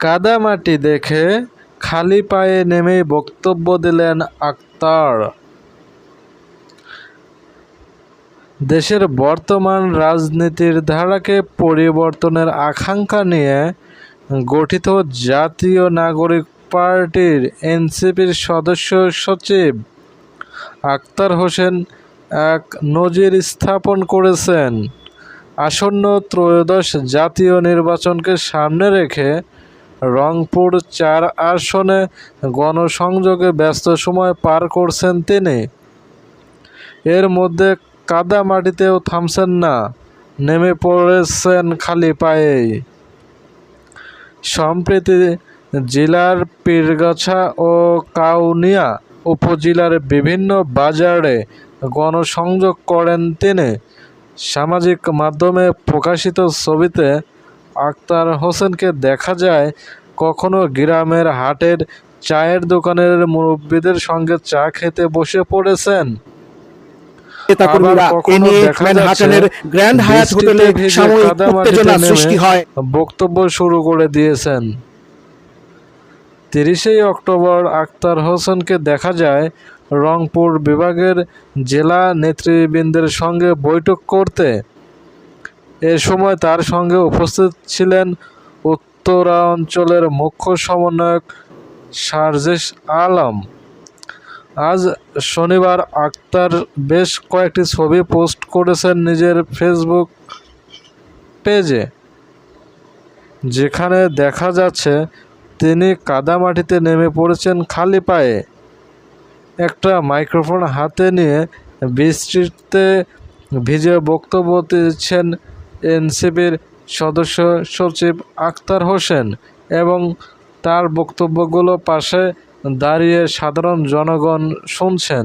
কাদামাটি দেখে খালি পায়ে নেমেই বক্তব্য দিলেন আক্তার। দেশের বর্তমান রাজনীতির ধারাকে পরিবর্তনের আকাঙ্ক্ষা নিয়ে গঠিত জাতীয় নাগরিক পার্টির এনসিপির সদস্য সচিব আক্তার হোসেন এক নজির স্থাপন করেছেন। আসন্ন ত্রয়োদশ জাতীয় নির্বাচনকে সামনে রেখে রংপুর চার আসনে গণসংযোগে ব্যস্ত সময় পার করছেন তিনি। এর মধ্যে কাদা মাটিতেও থামছেন না, নেমে পড়েছেন খালি পায়েই সম্প্রতি জেলার পীরগাছা ও কাউনিয়া উপজেলার বিভিন্ন বাজারে গণসংযোগ করেন তিনি। সামাজিক মাধ্যমে প্রকাশিত ছবিতে আক্তার হোসেনকে দেখা যায় কখনো গ্রামের হাটের চায়ের দোকানের মুরব্বীদের সঙ্গে চা খেতে বসে পড়েছেন। বক্তব্য শুরু করে দিয়েছেন। তিরিশেই অক্টোবর আক্তার হোসেনকে দেখা যায় রংপুর বিভাগের জেলা নেতৃবৃন্দের সঙ্গে বৈঠক করতে। এ সময় তার সঙ্গে উপস্থিত ছিলেন উত্তরাঞ্চলের মুখ্য সমন্বয়ক সারজেশ আলম। আজ শনিবার আক্তার বেশ কয়েকটি ছবি পোস্ট করেছেন নিজের ফেসবুক পেজে। যেখানে দেখা যাচ্ছে, তিনি কাদামাটিতে নেমে পড়েছেন খালি পায়ে। একটা মাইক্রোফোন হাতে নিয়ে বৃষ্টিতে ভিজে বক্তব্য দিচ্ছেন এনসিপির সদস্য সচিব আক্তার হোসেন এবং তার বক্তব্যগুলো পাশে দাঁড়িয়ে সাধারণ জনগণ শুনছেন।